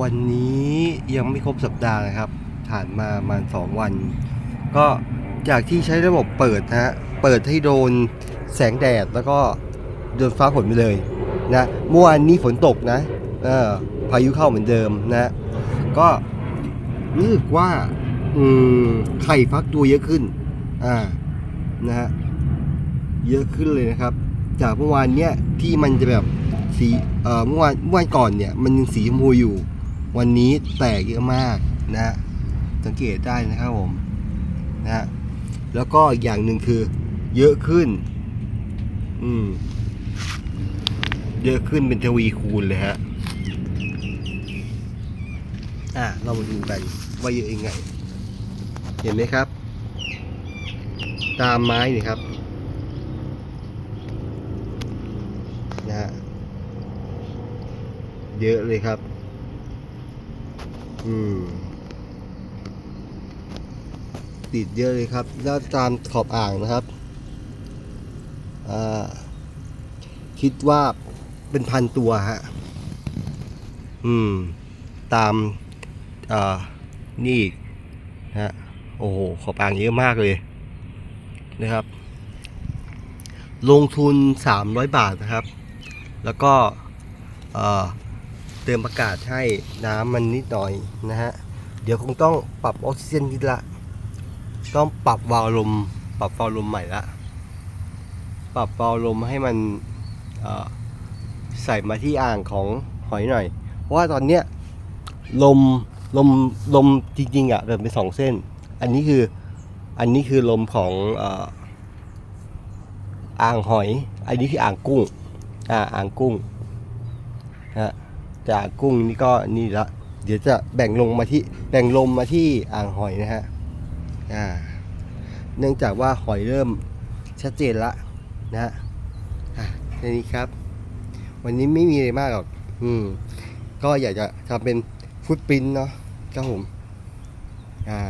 วันนี้ยังไม่ครบสัปดาห์นะครับผ่านมาประมาณสองวัน ก็จากที่ใช้ระบบเปิดนะฮะเปิดให้โดนแสงแดดแล้วก็โดนฟ้าฝนไปเลยนะเมื่อวานนี้ฝนตกนะเออพายุเข้าเหมือนเดิมนะก็รู้สึกว่าอืมไข่ฟักตัวเยอะขึ้นอ่านะฮะเยอะขึ้นเลยนะครับ จากเมื่อวานเนี้ยที่มันจะแบบสีเอ่อเมื่อวานเมื่อวานก่อนเนี่ย มันยังสีชมพูอยู่ วันนี้แตกเยอะมากนะสังเกตได้นะครับผมนะฮะแล้วก็อีกอย่างหนึ่งคือเยอะขึ้น อืม เยอะขึ้นเป็นทวีคูณเลยฮะ อะ เรามาดูกันว่าเยอะยังไง เห็นไหมครับ ตามไม้นี่ครับ นะฮะ เยอะเลยครับ อืมติดเยอะเลยครับ แล้วตามขอบอ่างนะครับ คิดว่าเป็นพันตัวฮะ อืม ตาม อ่า นี่ฮะ โอ้โห ขอบอ่างเยอะมากเลยนะครับ ลงทุน 300 บาทนะครับ แล้วก็ เอ่อ เติมอากาศให้น้ำมันนิดหน่อยนะฮะ เดี๋ยวคงต้องปรับออกซิเจนนิดละ ต้องปรับวาล์วลม ปรับวาล์วลมใหม่ละ ปรับวาล์วลมให้มันใส่มาที่อ่างของหอยหน่อย เพราะว่าตอนเนี้ยลมลมลมจริงๆอะเดินไปสองเส้น อันนี้คืออันนี้คือลมของอ่ออ่างหอย อันนี้คืออ่างกุ้ง อ่าอ่างกุ้งฮะ จากกุ้งนี่ก็นี่ละ เดี๋ยวจะแบ่งลงมาที่แบ่งลมมาที่อ่างหอยนะฮะอ่าเนื่องจากว่าหอยเริ่มชัดเจนละนะฮะอะแค่นี้ครับ วันนี้ไม่มีอะไรมากหรอกอืมก็อยากจะทำเป็นฟุตปรินเนาะครับผมอ่า